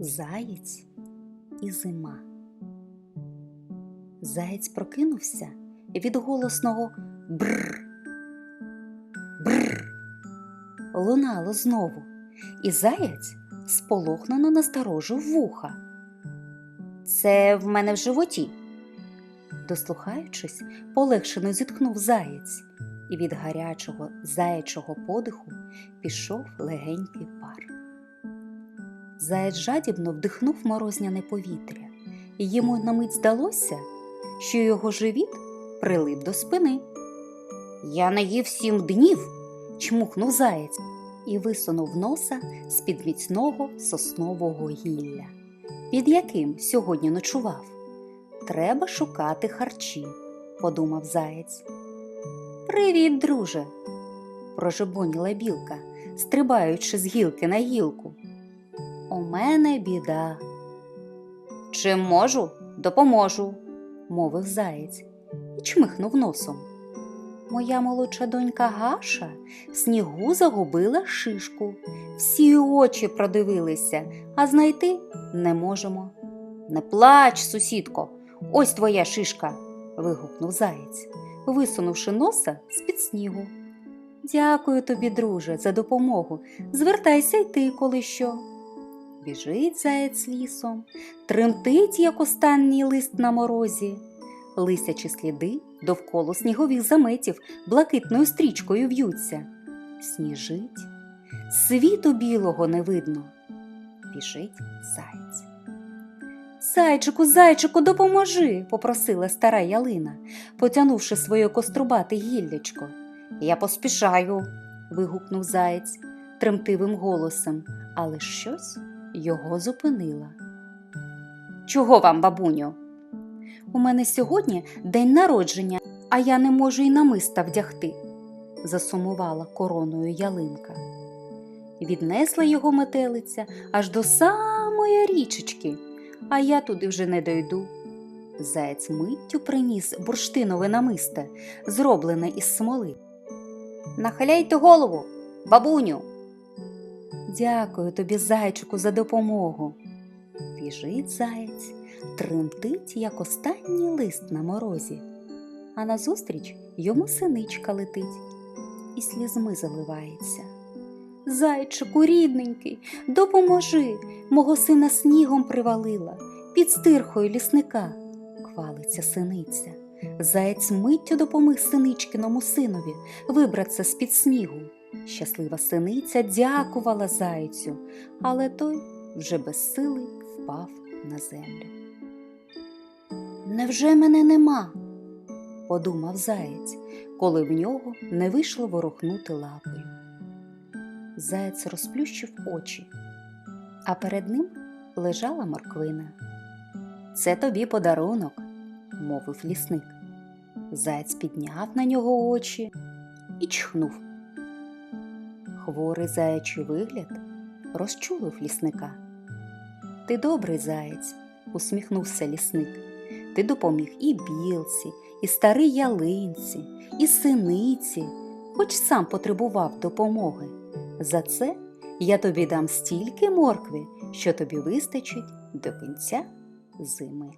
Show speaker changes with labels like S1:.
S1: Заєць і зима. Заєць прокинувся від голосного бр. Бр. Лунало знову, і заєць сполохнено насторожив вуха. Це в мене в животі. Дослухаючись, полегшено зітхнув заєць, і від гарячого заячого подиху пішов легенький. Заєць жадібно вдихнув морозняне повітря, і йому на мить здалося, що його живіт прилип до спини. Я не їв сім днів, чмухнув заєць і висунув носа з-під міцного соснового гілля, під яким сьогодні ночував. Треба шукати харчі, подумав заєць. Привіт, друже, прожебоніла білка, стрибаючи з гілки на гілку. У мене біда. Чим можу, допоможу, мовив заєць і чмихнув носом. Моя молодша донька Гаша в снігу загубила шишку. Всі очі продивилися, а знайти не можемо. Не плач, сусідко, ось твоя шишка. вигукнув заєць, висунувши носа з-під снігу. Дякую тобі, друже, за допомогу. Звертайся й ти, коли що. Біжить заєць лісом, тремтить, як останній лист на морозі. Лисячі сліди довкола снігових заметів блакитною стрічкою в'ються. Сніжить, світу білого не видно. Біжить заєць. Зайчику, зайчику, допоможи, попросила стара ялина, потянувши своє кострубате гіллячко. Я поспішаю, вигукнув заєць тремтивим голосом, але щось його зупинило. Чого вам, бабуню? У мене сьогодні день народження, а я не можу й намиста вдягти, засумувала короною ялинка. Віднесла його метелиця аж до самої річечки, а я туди вже не дойду. Заєць миттю приніс бурштинове намисте, зроблене із смоли. Нахиляйте голову, бабуню. Дякую тобі, зайчику, за допомогу. Біжить заєць, тремтить, як останній лист на морозі, а назустріч йому синичка летить і слізьми заливається. Зайчику, рідненький, допоможи, мого сина снігом привалила, під стирхою лісника, хвалиться синиця. Заєць миттю допоміг синичкиному синові вибратися з-під снігу. Щаслива синиця дякувала зайцю, але той вже без сили впав на землю. Невже мене нема? подумав заєць, коли в нього не вийшло ворухнути лапою. Заєць розплющив очі, а перед ним лежала морквина. Це тобі подарунок, мовив лісник. Заєць підняв на нього очі і чхнув. Хворий заячий вигляд розчулив лісника. Ти добрий заєць, усміхнувся лісник. Ти допоміг і білці, і старій ялинці, і синиці, хоч сам потребував допомоги. За це я тобі дам стільки моркви, що тобі вистачить до кінця зими.